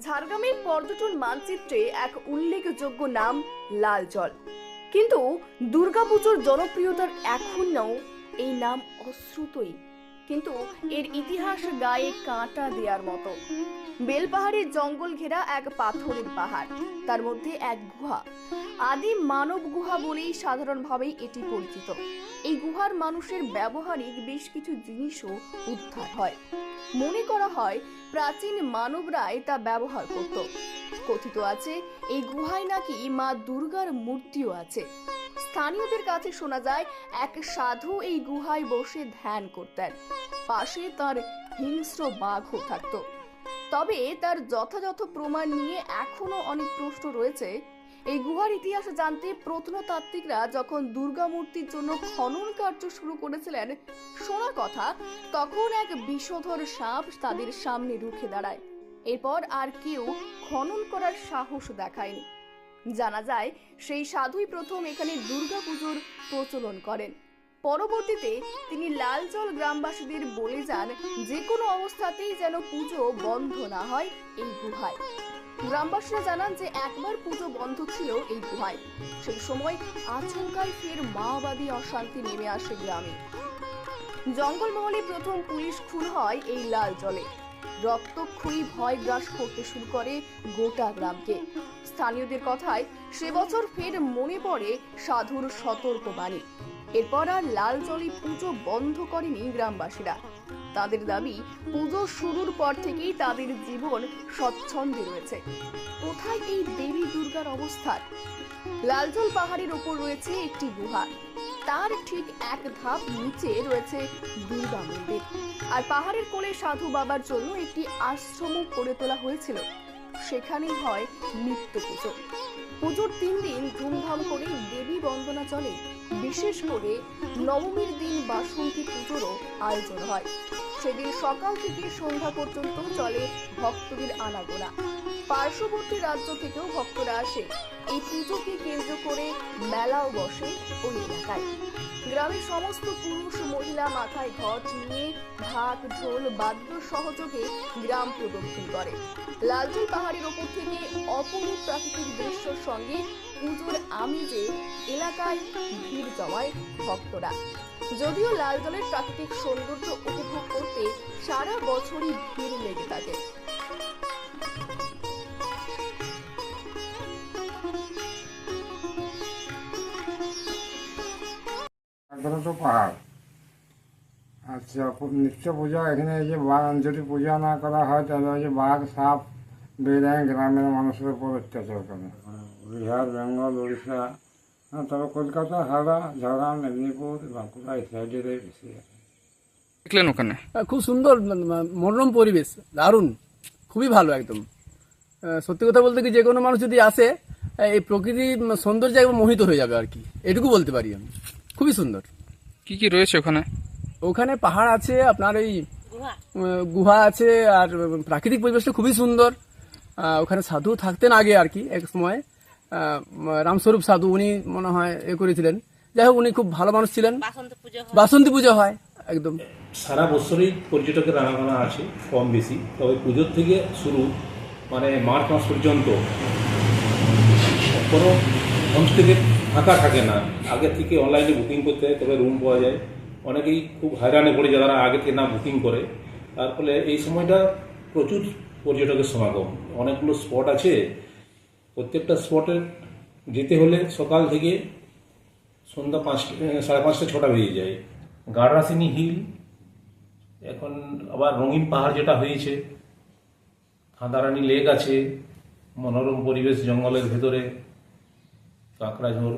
ঝাড়গ্রামের পর্যটন মানচিত্রে এক উল্লেখযোগ্য নাম, লাল জল। কিন্তু দুর্গাপুজোর জনপ্রিয়তার এখনও এই নাম অশ্রুতই। কিন্তু এর ইতিহাস গায়ে কাঁটা দেওয়ার মতো। বেলপাহাড়ের জঙ্গল ঘেরা এক পাথরের পাহাড়, তার মধ্যে এক গুহা। আদি মানব গুহা বলেই সাধারণভাবেই এটি পরিচিত। এই গুহার মানুষের ব্যবহারিক বেশ কিছু জিনিসও উদ্ধার হয়। মনে করা হয় প্রাচীন মানবরাই তা ব্যবহার করত। কথিত আছে, এই গুহায় নাকি মা দুর্গার মূর্তিও আছে। স্থানীয়দের কাছে শোনা যায়, এক সাধু এই গুহায় বসে ধ্যান করতেন। পাশে তার হিংস্র বাঘও থাকতো। তবে তার যথাযথ প্রমাণ নিয়ে এখনও অনেক প্রশ্ন রয়েছে এই গুহার ইতিহাস জানতে প্রত্নতাত্ত্বিকরা যখন দুর্গা মূর্তির জন্য খনন কার্য শুরু করেছিলেন শোনা কথা, তখন এক বিষধর সাপ তাদের সামনে রুখে দাঁড়ায়। এরপর আর কেউ খনন করার সাহস দেখায়নি। জানা যায়, সেই সাধুই প্রথম এখানে দুর্গাপুজোর প্রচলন করেন। পরবর্তীতে তিনি লালজল গ্রামবাসীদের বলে যান যে কোনো অবস্থাতেই যেন পুজো বন্ধ না হয় এই গুহায়। গ্রামবাসীরা জানান যে একবার পুজো বন্ধ ছিল এই গুহায়। সেই সময় আচমকাই ফের মাওবাদী অশান্তি নেমে আসে গ্রামে। জঙ্গলমহলে প্রথম পুলিশ খুন হয় এই লাল জলে। রক্তক্ষয়ী ভয় গ্রাস করতে শুরু করে গোটা গ্রামকে। স্থানীয়দের কথায় সে বছর ফের মনে পড়ে সাধুর সতর্ক বাণী এরপর আর লাল জলে পুজো বন্ধ করেনি গ্রামবাসীরা। তাদের দাবি, পুজো শুরুর পর থেকেই তাদের জীবন স্বচ্ছন্দে রয়েছে। কোথায় এই দেবী দুর্গার অবস্থান? লালজল পাহাড়ের ওপর রয়েছে একটি গুহা। তার ঠিক এক ধাপ নিচে রয়েছে দুর্গা মন্দির। আর পাহাড়ের কোলে সাধু বাবার জন্য একটি আশ্রম করে তোলা হয়েছিল। সেখানেই হয় নিত্য পুজো। পুজোর তিন দিন ধুমধাম করে দেবী বন্দনা চলে। বিশেষ করে নবমীর দিন বাসন্তী পুজোরও আয়োজন হয়। সেদিন সকাল থেকে সন্ধ্যা পর্যন্ত চলে ভক্তদের আনাগোনা। পার্শ্ববর্তী রাজ্য থেকেও ভক্তরা আসে। এই পুজোকে কেন্দ্র করে মেলাও বসে ওই এলাকায়। গ্রামের সমস্ত পুরুষ মহিলা মাথায় ঘট নিয়ে ঢাক ঢোল, বাদ্য সহযোগে গ্রাম প্রদক্ষিণ করে। লালজল পাহাড়ের ওপর থেকে অপরূপ প্রাকৃতিক দৃশ্যের সঙ্গে পুজোর আমিজে এলাকায় ভিড় জমায় ভক্তরা। যদিও লাল জলের প্রাকৃতিক সৌন্দর্য উপভোগ করতে সারা বছরই ভিড় লেগে থাকে। পাহাড় আচ্ছা নিত্য পূজা, এখানে যে বাঘ যদি পূজা না করা হয়, তাহলে যে বাঘ, সাপ বেড়ায় গ্রামের মানুষের উপর অত্যাচার করে। বিহার বেঙ্গল উড়িষ্যা হ্যাঁ তবে কলকাতা হাওড়া ঝাড়গ্রাম মেদিনীপুর বাঁকুড়া এই সাইডের বেশি। আছে দেখলেন ওখানে? আহ, খুব সুন্দর মানে, মনোরম পরিবেশ দারুণ খুবই ভালো একদম। সত্যি কথা বলতে কি যে কোনো মানুষ যদি আসে এই প্রকৃতি সৌন্দর্য একদম মোহিত হয়ে যাবে আর কি। এটুকু বলতে পারি আমি। খুবই সুন্দর। কি কি রয়েছে ওখানে? ওখানে পাহাড় আছে আপনার এই গুহা। আছে আর প্রাকৃতিক পরিবেশটা খুবই সুন্দর। ওখানে সাধু থাকতেন আগে আর কি এক সময়। রামস্বরূপ সাধু উনি মনে হয় এ করেছিলেন। যাই হোক উনি খুব ভালো মানুষ ছিলেন। বাসন্তী পুজো হয়। বাসন্তী পুজো হয় একদম। সারা বছরই পর্যটকের আনাগোনা আছে কম বেশি। তবে পুজোর থেকে শুরু মানে মার্চ মাস পর্যন্ত কোনো হোমস্টেতে ফাঁকা থাকে না। আগে থেকে অনলাইনে বুকিং করতে হয় তবে রুম পাওয়া যায়। অনেকেই খুব হয়রানে পড়ে যায় তারা আগে থেকে না বুকিং করে। তার ফলে এই সময়টা প্রচুর পর্যটকের সমাগম। অনেকগুলো স্পট আছে। প্রত্যেকটা স্পটে যেতে হলে সকাল থেকে সন্ধ্যা পাঁচটা সাড়ে পাঁচটা, ছটা বেরিয়ে যায়। গাড়রাসিনী হিল, এখন আবার রঙিন পাহাড় যেটা হয়েছে, খাঁদারানি লেক আছে, মনোরম পরিবেশ জঙ্গলের ভেতরে কাঁকড়াঝোড়